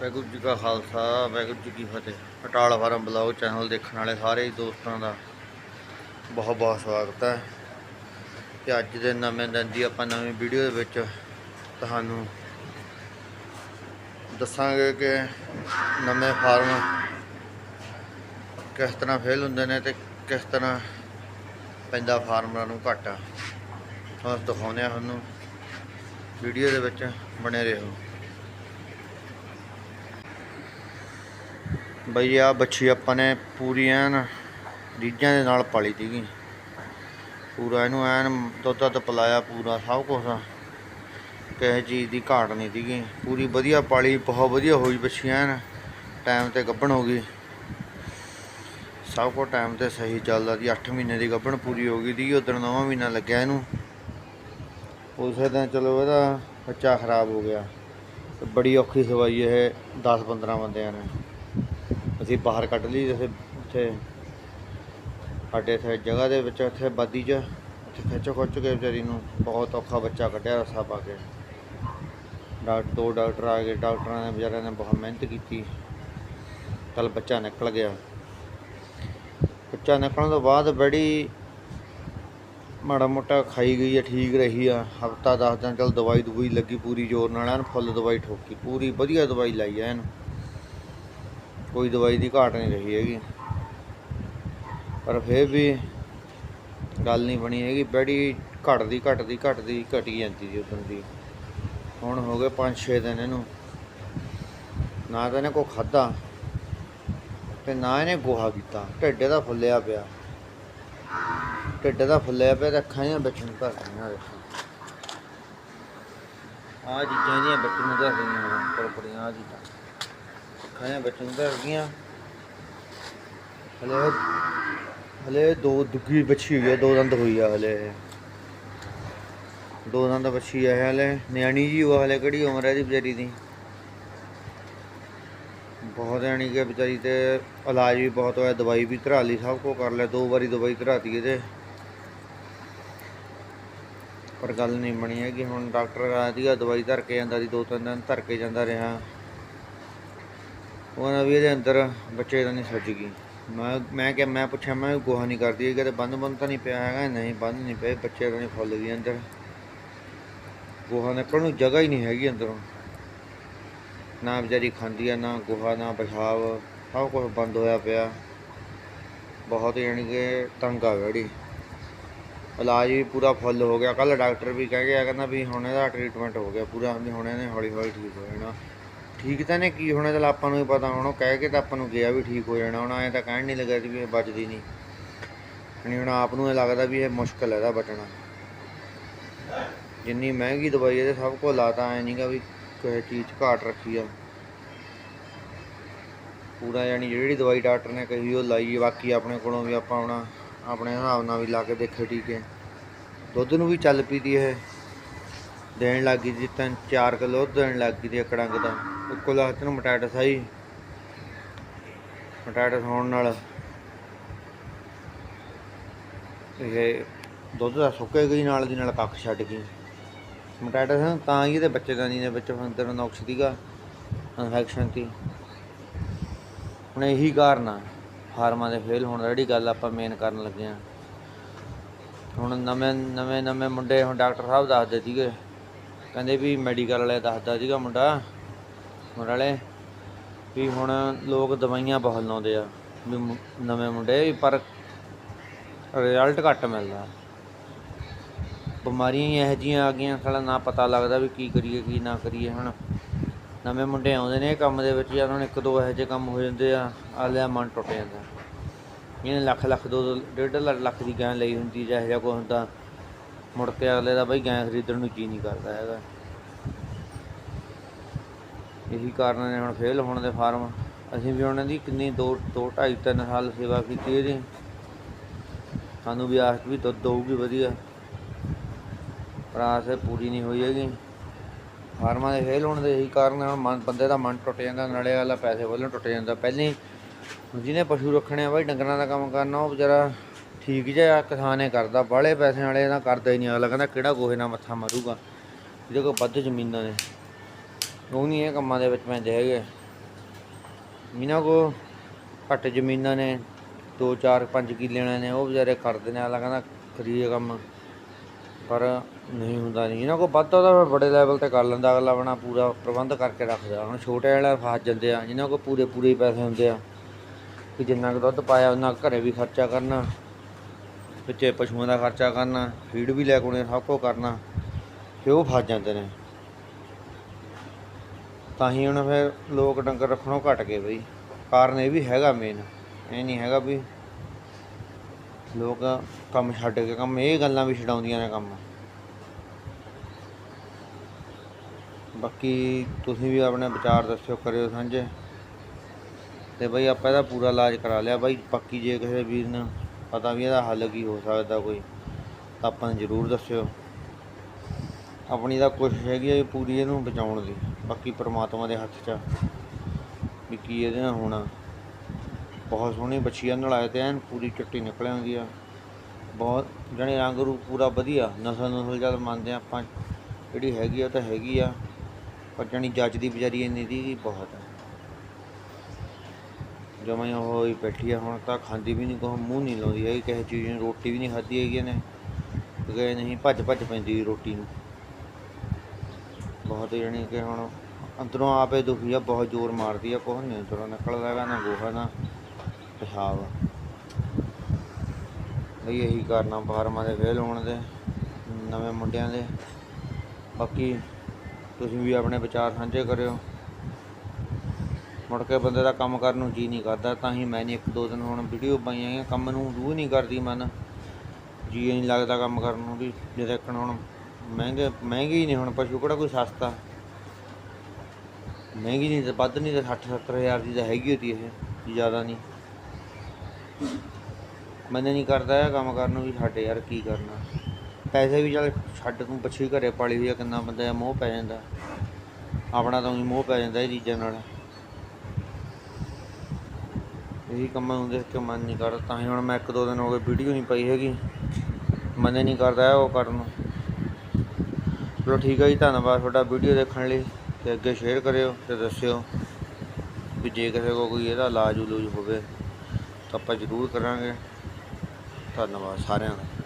ਵਾਹਿਗੁਰੂ ਜੀ ਕਾ ਖਾਲਸਾ, ਵਾਹਿਗੁਰੂ ਜੀ ਕੀ ਫਤਿਹ। ਪਟਾਲ farm blog channel ਦੇਖਣ ਵਾਲੇ ਸਾਰੇ ਦੋਸਤਾਂ ਦਾ ਬਹੁਤ ਬਹੁਤ ਸਵਾਗਤ ਹੈ। ਤੇ ਅੱਜ ਦੇ ਨਵੇਂ ਦਿਨ ਦੀ ਆਪਾਂ ਨਵੀਂ ਵੀਡੀਓ ਦੇ ਵਿੱਚ ਤੁਹਾਨੂੰ ਦੱਸਾਂਗੇ ਕਿ ਨਵੇਂ ਫਾਰਮ ਕਿਸ ਤਰ੍ਹਾਂ ਫੇਲ ਹੁੰਦੇ ਨੇ ਤੇ ਕਿਸ ਤਰ੍ਹਾਂ ਪੈਂਦਾ ਫਾਰਮਰਾਂ ਨੂੰ ਘਾਟਾ। ਤੁਹਾਨੂੰ ਦਿਖਾਉਂਦੇ ਆ ਤੁਹਾਨੂੰ। ਵੀਡੀਓ ਦੇ ਵਿੱਚ ਬਣੇ ਰਹੋ। ਬਈ ਆ ਬੱਚੀ ਆਪਾਂ ਨੇ ਪੂਰੀ ਐਨ ਰੀਝਾਂ ਦੇ ਨਾਲ ਪਾਲੀ ਸੀਗੀ। ਪੂਰਾ ਇਹਨੂੰ ਐਨ ਦੁੱਧ ਦੁੱਧ ਪਿਲਾਇਆ ਪੂਰਾ, ਸਭ ਕੁਝ ਕਿਸੇ ਚੀਜ਼ ਦੀ ਘਾਟ ਨਹੀਂ ਸੀਗੀ। ਪੂਰੀ ਵਧੀਆ ਪਾਲੀ, ਬਹੁਤ ਵਧੀਆ ਹੋਈ ਬੱਚੀ ਐਨ। ਟਾਈਮ ਤੇ ਗੱਭਣ ਹੋ ਗਈ। ਸਭ ਕੁਝ ਟਾਈਮ ਤੇ ਸਹੀ ਚੱਲਦਾ ਸੀ। 8 ਮਹੀਨੇ ਦੀ ਗੱਭਣ ਪੂਰੀ ਹੋ ਗਈ ਸੀ ਉਦੋਂ ਨਵਾਂ ਮਹੀਨਾ ਲੱਗਿਆ ਇਹਨੂੰ। ਉਸੇ ਦਿਨ ਚਲੋ ਇਹਦਾ ਬੱਚਾ ਖਰਾਬ ਹੋ ਗਿਆ। ਤੇ ਬੜੀ ਔਖੀ ਸਵਾਈ ਇਹ 10 15 ਬੰਦਿਆਂ ਨੇ। ਅਸੀਂ ਬਾਹਰ ਕੱਢ ਲਈ ਅਸੀਂ ਉੱਥੇ ਸਾਡੇ ਇੱਥੇ ਜਗ੍ਹਾ ਦੇ ਵਿੱਚ ਇੱਥੇ ਬਾਦੀ 'ਚ, ਉੱਥੇ ਖਿੱਚ ਖੁੱਚ ਕੇ ਵਿਚਾਰੀ ਨੂੰ ਬਹੁਤ ਔਖਾ ਬੱਚਾ ਕੱਢਿਆ ਰਸਾ ਪਾ ਕੇ। ਡਾਕਟਰ ਦੋ ਡਾਕਟਰ ਆ ਗਏ, ਡਾਕਟਰਾਂ ਨੇ ਵਿਚਾਰਿਆਂ ਨੇ ਬਹੁਤ ਮਿਹਨਤ ਕੀਤੀ। ਕੱਲ ਬੱਚਾ ਨਿਕਲ ਗਿਆ। ਬੱਚਾ ਨਿਕਲਣ ਤੋਂ ਬਾਅਦ ਬੜੀ ਮਾੜਾ ਮੋਟਾ ਖਾਈ ਗਈ ਆ, ਠੀਕ ਰਹੀ ਆ। ਹਫਤਾ 10 ਦਿਨ ਚਲ ਦਵਾਈ ਦਵਾਈ ਲੱਗੀ ਪੂਰੀ ਜ਼ੋਰ ਨਾਲ, ਐਨ ਫੁੱਲ ਦਵਾਈ ਠੋਕੀ, ਪੂਰੀ ਵਧੀਆ ਦਵਾਈ ਲਾਈ ਐਨ। ਕੋਈ ਦਵਾਈ ਦੀ ਘਾਟ ਨਹੀਂ ਰਹੀ ਹੈਗੀ। ਪਰ ਫਿਰ ਵੀ ਗੱਲ ਨਹੀਂ ਬਣੀ ਹੈਗੀ। ਬੜੀ ਘਟਦੀ ਘਟਦੀ ਘਟਦੀ, ਘਟੀ ਜਾਂਦੀ ਸੀ ਉਦੋਂ ਦੀ। ਹੁਣ ਹੋ ਗਏ 5-6 ਦਿਨ ਇਹਨੂੰ। ਨਾ ਤਾਂ ਇਹਨੇ ਕੋ ਖਾਦਾ ਤੇ ਨਾ ਇਹਨੇ ਗੋਹਾ ਕੀਤਾ। ਢਿੱਡ ਦਾ ਫੁੱਲਿਆ ਪਿਆ। ਢਿੱਡ ਦਾ ਫੁੱਲਿਆ ਪਿਆ ਤੇ ਅੱਖਾਂ ਦੀਆਂ ਬੱਚਣ ਭਰ ਰਹੀਆਂ ਦੇਖੋ। ਆ ਚੀਜ਼ਾਂ ਦੀਆਂ ਬੱਚਣ ਨੂੰ ਦੱਸ ਰਹੀਆਂ ਪਰਪੜੀਆਂ ਆ ਚੀਜ਼ਾਂ। ਅੱਖਾਂ ਦੀਆਂ ਨੂੰ ਗਈਆਂ ਹਲੇ ਹਲੇ ਦੋ ਦੁੱਗੀ ਬੱਚੀ ਹੋਈ ਆ, ਦੋ ਦੰਦ ਹੋਈ ਆ ਹਲੇ। ਦੋ ਦੰਦ ਬੱਚੀ ਆ ਹਲੇ। ਨਿਆਣੀ ਜੀ ਉਹ ਹਲੇ ਕਿਹੜੀ ਉਮਰ ਹੈ ਇਹਦੀ ਵਿਚਾਰੀ ਦੀ? ਬਹੁਤ ਜਾਣੀ ਕਿ ਵਿਚਾਰੀ ਤੇ। ਇਲਾਜ ਵੀ ਬਹੁਤ ਹੋਇਆ, ਦਵਾਈ ਵੀ ਧਰਾ ਲਈ, ਸਭ ਕੁਝ ਕਰ ਲਿਆ, ਦੋ ਵਾਰੀ ਦਵਾਈ ਧਰਾਤੀ ਇਹਦੇ। ਪਰ ਗੱਲ ਨਹੀਂ ਬਣੀ ਹੈਗੀ, ਹੁਣ ਡਾਕਟਰ ਆਇਆ ਸੀਗਾ, ਦਵਾਈ ਧਰ ਕੇ ਜਾਂਦਾ ਸੀ, ਦੋ ਤਿੰਨ ਦਿਨ ਧਰ ਕੇ ਜਾਂਦਾ ਰਿਹਾ। ਉਹਨਾਂ ਵੀ ਇਹਦੇ ਅੰਦਰ ਬੱਚੇ ਦਾ ਨਹੀਂ ਸੱਜ ਗਈ। ਮੈਂ ਮੈਂ ਕਿ ਮੈਂ ਪੁੱਛਿਆ, ਮੈਂ ਕਿਹਾ, ਗੋਹਾ ਨਹੀਂ ਕਰਦੀ, ਇਹ ਕਹਿੰਦੇ ਬੰਦ ਬੰਦ ਤਾਂ ਨਹੀਂ ਪਿਆ ਹੈਗਾ, ਨਹੀਂ, ਬੰਦ ਨਹੀਂ ਪਏ, ਬੱਚੇ ਦਾ ਨਹੀਂ ਫੁੱਲ ਗਈ ਅੰਦਰ। ਗੋਹਾ ਨਿਕਲਣ ਨੂੰ ਜਗ੍ਹਾ ਹੀ ਨਹੀਂ ਹੈਗੀ ਅੰਦਰੋਂ। ਨਾ ਵਿਚਾਰੀ ਖਾਂਦੀ ਆ, ਨਾ ਗੋਹਾ, ਨਾ ਪਿਸ਼ਾਬ, ਸਭ ਕੁਝ ਬੰਦ ਹੋਇਆ ਪਿਆ। ਬਹੁਤ ਯਾਨੀ ਕਿ ਤੰਗ ਆ ਗੜੀ। ਇਲਾਜ ਵੀ ਪੂਰਾ ਫੁੱਲ ਹੋ ਗਿਆ। ਕੱਲ ਡਾਕਟਰ ਵੀ ਕਹਿ ਗਿਆ, ਕਹਿੰਦਾ ਵੀ ਹੁਣ ਇਹਦਾ ਟ੍ਰੀਟਮੈਂਟ ਹੋ ਗਿਆ ਪੂਰਾ ਹੁਣ ਇਹਨੇ ਹੌਲੀ ਹੌਲੀ ਠੀਕ ਹੋ ਜਾਣਾ। ਠੀਕ ਤਾਂ ਨੇ, ਕੀ ਹੋਣਾ ਚਲ ਆਪਾਂ ਨੂੰ ਹੀ ਪਤਾ ਹੁਣ, ਉਹ ਕਹਿ ਕੇ ਤਾਂ ਆਪਾਂ ਨੂੰ ਗਿਆ ਵੀ ਠੀਕ ਹੋ ਜਾਣਾ, ਹੁਣ ਐਂ ਤਾਂ ਕਹਿਣ ਨਹੀਂ ਲੱਗਾ ਸੀ ਵੀ ਇਹ ਬਚਦੀ ਨਹੀਂ ਨਹੀਂ, ਹੁਣ ਆਪ ਨੂੰ ਇਹ ਲੱਗਦਾ ਵੀ ਇਹ ਮੁਸ਼ਕਲ ਹੈ ਇਹਦਾ ਬਚਣਾ। ਜਿੰਨੀ ਮਹਿੰਗੀ ਦਵਾਈ ਇਹਦੇ ਸਭ ਕੋ ਲਾਤਾ, ਐ ਨਹੀਂਗਾ ਵੀ ਕਿਸੇ ਚੀਜ਼ ਘਾਟ ਰੱਖੀ ਆ। ਪੂਰਾ ਯਾਨੀ ਜਿਹੜੀ ਦਵਾਈ ਡਾਕਟਰ ਨੇ ਕਹੀ, ਉਹ ਲਾਈ ਬਾਕੀ ਆਪਣੇ ਕੋਲੋਂ ਵੀ ਆਪਾਂ ਆਪਣਾ, ਆਪਣੇ ਹਿਸਾਬ ਨਾਲ ਵੀ ਲਾ ਕੇ ਦੇਖੇ ਟੀਕੇ ਦੁੱਧ ਨੂੰ ਵੀ ਚੱਲ ਪਈ ਦੀ ਇਹ। ਦੇਣ ਲੱਗ ਗਈ ਜੀ ਤਿੰਨ 4 ਕਿਲੋ ਦੇਣ ਲੱਗ ਗਈ ਦੀ ਅਕੜੰਗ ਦਾ। ਇੱਕੋ ਲੱਖ ਨੂੰ ਮਟਾਟਸ ਆਈ ਮਟਾਟਸ ਹੋਣ ਨਾਲ ਇਹ ਦੁੱਧ ਦਾ ਸੁੱਕੇ ਗਈ, ਨਾਲ ਦੀ ਨਾਲ ਕੱਖ ਛੱਡ ਗਈ। ਮਟਾਟਸ ਤਾਂ ਹੀ ਇਹਦੇ ਬੱਚੇ ਦਾ ਨਹੀਂ ਦੇ ਵਿੱਚ ਅੰਦਰ ਨੁਕਸ ਦੀਗਾ ਇਨਫੈਕਸ਼ਨ ਤੀ ਹੁਣ ਇਹੀ ਕਾਰਨ ਆ, ਫਾਰਮਾਂ ਦੇ ਫੇਲ ਹੋਣ ਦਾ, ਜਿਹੜੀ ਗੱਲ ਆਪਾਂ ਮੇਨ ਕਰਨ ਲੱਗੇ ਆ। ਹੁਣ ਨਵੇਂ ਨਵੇਂ ਨਵੇਂ ਮੁੰਡੇ ਹੁਣ ਡਾਕਟਰ ਸਾਹਿਬ ਦੱਸਦੇ ਸੀਗੇ, ਕਹਿੰਦੇ ਵੀ ਮੈਡੀਕਲ ਵਾਲੇ ਦੱਸਦਾ ਸੀਗਾ ਮੁੰਡਾ ਮੁੰਡੇ ਵੀ ਹੁਣ ਲੋਕ ਦਵਾਈਆਂ ਬਹੁਤ ਲਾਉਂਦੇ ਆ, ਵੀ ਨਵੇਂ ਮੁੰਡੇ, ਵੀ ਪਰ ਰਿਜ਼ਲਟ ਘੱਟ ਮਿਲਦਾ। ਬਿਮਾਰੀਆਂ ਹੀ ਇਹੋ ਜਿਹੀਆਂ ਆ ਗਈਆਂ, ਸਾਲਾ ਨਾ ਪਤਾ ਲੱਗਦਾ ਵੀ ਕੀ ਕਰੀਏ, ਕੀ ਨਾ ਕਰੀਏ ਹੁਣ ਨਵੇਂ ਮੁੰਡੇ ਆਉਂਦੇ ਨੇ ਕੰਮ ਦੇ ਵਿੱਚ, ਜਾਂ ਉਹਨਾਂ ਨੇ ਇੱਕ ਦੋ ਇਹੋ ਜਿਹੇ ਕੰਮ ਹੋ ਜਾਂਦੇ ਆ, ਆਲਿਆ ਮਨ ਟੁੱਟ ਜਾਂਦਾ। ਇਹਨੇ ਲੱਖ ਲੱਖ, ਦੋ ਦੋ, ਡੇਢ ਲੱਖ ਲੱਖ ਦੀ ਗੈਂ ਲਈ ਹੁੰਦੀ ਜਾਂ ਇਹੋ ਜਿਹਾ ਕੋਈ ਹੁੰਦਾ, ਮੁੜ ਕੇ ਅਗਲੇ ਦਾ ਬਈ ਗੈਂ ਖਰੀਦਣ ਨੂੰ ਜੀ ਨਹੀਂ ਕਰਦਾ ਹੈਗਾ। ਇਹੀ ਕਾਰਨ ਨੇ ਹੁਣ ਫੇਲ ਹੋਣ ਦੇ ਫਾਰਮ। ਅਸੀਂ ਵੀ ਉਹਨਾਂ ਦੀ ਕਿੰਨੀ 2 2 2.5 3 ਸਾਲ ਸੇਵਾ ਕੀਤੀ ਇਹਦੀ ਸਾਨੂੰ ਵੀ ਆਸ ਵੀ ਦੁੱਧ ਦਊਗੀ ਵਧੀਆ। ਪਰ ਆਸ ਇਹ ਪੂਰੀ ਨਹੀਂ ਹੋਈ ਹੈਗੀ। ਫਾਰਮਾਂ ਦੇ ਫੇਲ ਹੋਣ ਦੇ ਇਹੀ ਕਾਰਨ ਹੁਣ ਮਨ, ਬੰਦੇ ਦਾ ਮਨ ਟੁੱਟ ਜਾਂਦਾ, ਨਾਲੇ ਵਾਲਾ ਪੈਸੇ ਵੱਲੋਂ ਟੁੱਟ ਜਾਂਦਾ। ਪਹਿਲਾਂ ਹੀ ਜਿਹਨੇ ਪਸ਼ੂ ਰੱਖਣੇ ਆ ਬਾਈ, ਡੰਗਰਾਂ ਦਾ ਕੰਮ ਕਰਨਾ, ਉਹ ਵਿਚਾਰਾ ਠੀਕ ਜਿਹਾ ਕਿਸਾਨ ਇਹ ਕਰਦਾ। ਬਾਹਲੇ ਪੈਸੇ ਵਾਲੇ ਤਾਂ ਕਰਦਾ ਹੀ ਨਹੀਂ। ਅਗਲਾ ਕਹਿੰਦਾ, ਕਿਹੜਾ ਗੋਹੇ ਨਾਲ ਮੱਥਾ ਮਾਰੂਗਾ? ਜਿਹਦੇ ਕੋਲ ਵੱਧ ਜ਼ਮੀਨਾਂ ਨੇ। ਉਹ ਨਹੀਂ ਇਹ ਕੰਮਾਂ ਦੇ ਵਿੱਚ ਪੈਂਦੇ ਹੈਗੇ ਇਹਨਾਂ ਕੋ ਘੱਟ ਜ਼ਮੀਨਾਂ ਨੇ 2 4 5 ਕਿੱਲੇ ਵਾਲੇ ਨੇ, ਉਹ ਵਿਚਾਰੇ ਕਰਦੇ ਨੇ, ਅਗਲਾ ਕਹਿੰਦਾ ਕਰੀਏ ਕੰਮ। ਪਰ ਨਹੀਂ ਹੁੰਦਾ ਨਹੀਂ ਇਹਨਾਂ ਕੋ ਵੱਧਦਾ ਤਾਂ ਫਿਰ ਬੜੇ ਲੈਵਲ ਤੇ ਕਰ ਲੈਂਦਾ, ਅਗਲਾ ਆਪਣਾ ਪੂਰਾ ਪ੍ਰਬੰਧ ਕਰਕੇ ਰੱਖਦਾ। ਹੁਣ ਛੋਟੇ ਵਾਲੇ ਫਸ ਜਾਂਦੇ ਆ, ਇਹਨਾਂ ਕੋ ਪੂਰੇ ਪੂਰੇ ਪੈਸੇ ਹੁੰਦੇ ਆ। ਕਿ ਜਿੰਨਾ ਕੁ ਦੁੱਧ ਪਾਇਆ, ਉਹਨਾਂ ਕੁ ਘਰੇ ਵੀ ਖਰਚਾ ਕਰਨਾ, ਵਿੱਚੇ ਪਸ਼ੂਆਂ ਦਾ ਖਰਚਾ ਕਰਨਾ, ਫੀਡ ਵੀ ਲੈ ਕੇ ਆਉਣੀ, ਸਭ ਕੁਛ ਕਰਨਾ। ਤੇ ਉਹ ਫਸ ਜਾਂਦੇ ਨੇ। ਤਾਂ ਹੀ ਹੁਣ ਫਿਰ ਲੋਕ ਡੰਗਰ ਰੱਖਣੋਂ ਘਟ ਗਏ ਬਈ। ਕਾਰਨ ਇਹ ਵੀ ਹੈਗਾ ਮੇਨ ਇਹ ਨਹੀਂ ਹੈਗਾ ਵੀ ਲੋਕ ਕੰਮ ਛੱਡ ਕੇ ਕੰਮ, ਇਹ ਗੱਲਾਂ ਵੀ ਛਡਾਉਂਦੀਆਂ ਨੇ ਕੰਮ। ਬਾਕੀ ਤੁਸੀਂ ਵੀ ਆਪਣੇ ਵਿਚਾਰ ਦੱਸਿਓ, ਕਰਿਓ ਸਾਂਝੇ। ਤੇ ਬਈ ਆਪਾਂ ਇਹਦਾ ਪੂਰਾ ਇਲਾਜ ਕਰਾ ਲਿਆ। ਬਾਈ ਪੱਕੀ ਜੇ ਕਿਸੇ ਵੀਰ ਨੂੰ ਪਤਾ ਵੀ ਇਹਦਾ ਹੱਲ ਕੀ ਹੋ ਸਕਦਾ ਕੋਈ, ਤਾਂ ਆਪਾਂ ਨੂੰ ਜ਼ਰੂਰ ਦੱਸਿਓ। ਆਪਣੀ ਤਾਂ ਕੋਸ਼ਿਸ਼ ਹੈਗੀ ਹੈ ਵੀ ਪੂਰੀ ਇਹਨੂੰ ਬਚਾਉਣ ਦੀ। ਬਾਕੀ ਪ੍ਰਮਾਤਮਾ ਦੇ ਹੱਥ 'ਚ ਵੀ ਕੀ ਇਹਦੇ ਨਾਲ ਹੋਣਾ। ਬਹੁਤ ਸੋਹਣੀ ਬੱਚੀ ਨਾਲ ਆਏ ਤੇ ਐਨ ਪੂਰੀ ਚਿੱਟੀ ਨਿਕਲ ਆਉਂਦੀ ਆ। ਬਹੁਤ ਜਾਣੀ ਰੰਗ ਰੂਪ ਪੂਰਾ ਵਧੀਆ। ਨਸਲ ਨਸਲ ਜਦ ਮੰਨਦੇ ਆ ਆਪਾਂ, ਜਿਹੜੀ ਹੈਗੀ ਆ ਉਹ ਤਾਂ ਹੈਗੀ ਆ। ਪਰ ਜਾਣੀ ਜੱਜ ਦੀ ਵਿਚਾਰੀ ਇੰਨੀ ਦੀ ਬਹੁਤ ਆ। ਜਮਾਂ ਹੀ ਉਹ ਬੈਠੀ ਆ, ਹੁਣ ਤਾਂ ਖਾਂਦੀ ਵੀ ਨਹੀਂ ਕੋ ਮੂੰਹ ਨਹੀਂ ਲਾਉਂਦੀ ਹੈਗੀ, ਕਿਸੇ ਚੀਜ਼ ਨੂੰ, ਰੋਟੀ ਵੀ ਨਹੀਂ ਖਾਧੀ ਹੈਗੀ ਇਹਨੇ। ਗਏ ਨਹੀਂ ਭੱਜ ਭੱਜ ਪੈਂਦੀ ਰੋਟੀ ਨੂੰ। ਬਹੁਤ ਜਾਣੀ ਕਿ ਹੁਣ ਅੰਦਰੋਂ ਆਪੇ ਦੁਖੀ ਆ, ਬਹੁਤ ਜ਼ੋਰ ਮਾਰਦੀ ਆ, ਕੁਛ ਨਹੀਂ ਅੰਦਰੋਂ ਨਿਕਲਦਾ ਹੈਗਾ, ਨਾ ਗੋਹਾ, ਨਾ ਪਿਸ਼ਾਬ। ਬਈ ਇਹੀ ਕਰਨਾ ਫਾਰਮਾਂ ਦੇ ਫੇਲ ਹੋਣ ਦੇ, ਨਵੇਂ ਮੁੰਡਿਆਂ ਦੇ। ਬਾਕੀ ਤੁਸੀਂ ਵੀ ਆਪਣੇ ਵਿਚਾਰ ਸਾਂਝੇ ਕਰਿਓ। ਮੁੜ ਕੇ ਬੰਦੇ ਦਾ ਕੰਮ ਕਰਨ ਨੂੰ ਜੀ ਨਹੀਂ ਕਰਦਾ, ਤਾਂ ਹੀ ਮੈਂ ਨਹੀਂ ਇੱਕ ਦੋ ਦਿਨ ਹੁਣ ਵੀਡੀਓ ਪਾਈਆਂ ਹੈਗੀਆਂ, ਕੰਮ ਨੂੰ ਰੂਹ ਨਹੀਂ ਕਰਦੀ ਮਨ। ਜੀ ਨਹੀਂ ਲੱਗਦਾ ਕੰਮ ਕਰਨ ਨੂੰ ਵੀ, ਜੇ ਦੇਖਣ ਹੁਣ ਮਹਿੰਗੇ ਮਹਿੰਗੇ ਹੀ ਨਹੀਂ ਹੁਣ ਪਸ਼ੂ, ਕਿਹੜਾ ਕੋਈ ਸਸਤਾ? ਮਹਿੰਗੀ ਨਹੀਂ ਤੇ ਵੱਧ ਨਹੀਂ ਤੇ 60 70 ਹਜ਼ਾਰ ਦੀ ਤਾਂ ਹੈਗੀ ਹੋਤੀ ਇਹ ਜ਼ਿਆਦਾ ਨਹੀਂ। ਮਨ ਨਹੀਂ ਕਰਦਾ ਇਹ ਕੰਮ ਕਰਨ ਨੂੰ ਵੀ ਛੱਡ ਯਾਰ, ਕੀ ਕਰਨਾ? ਪੈਸੇ ਵੀ ਚੱਲ ਛੱਡ ਤੂੰ ਬੱਚੀ ਘਰੇ ਪਾਲੀ ਹੋਈ ਆ, ਕਿੰਨਾ ਬੰਦਾ ਦਾ ਮੋਹ ਪੈ ਜਾਂਦਾ। ਆਪਣਾ ਤਾਂ ਉਹੀ ਮੋਹ ਪੈ ਜਾਂਦਾ ਇਹ ਚੀਜ਼ਾਂ ਨਾਲ। ਇਹੀ ਕੰਮਾਂ ਨੂੰ ਦੇਖ ਕੇ ਮਨ ਨਹੀਂ ਕਰਦਾ, ਤਾਂ ਹੀ ਹੁਣ ਮੈਂ ਇੱਕ ਦੋ ਦਿਨ ਹੋ ਗਏ ਵੀਡੀਓ ਨਹੀਂ ਪਾਈ ਹੈਗੀ। ਮਨ ਨਹੀਂ ਕਰਦਾ ਉਹ ਕਰਨ ਨੂੰ। ਚਲੋ ਠੀਕ ਹੈ ਜੀ, ਧੰਨਵਾਦ ਤੁਹਾਡਾ ਵੀਡੀਓ ਦੇਖਣ ਲਈ ਤੇ ਅੱਗੇ ਸ਼ੇਅਰ ਕਰਿਓ ਤੇ ਦੱਸਿਓ ਵੀ ਜੇ ਕਿਸੇ ਕੋਲ ਕੋਈ ਇਹਦਾ ਇਲਾਜ ਉਲੂਜ ਹੋਵੇ ਤਾਂ ਆਪਾਂ ਜ਼ਰੂਰ ਕਰਾਂਗੇ। ਧੰਨਵਾਦ ਸਾਰਿਆਂ ਦਾ।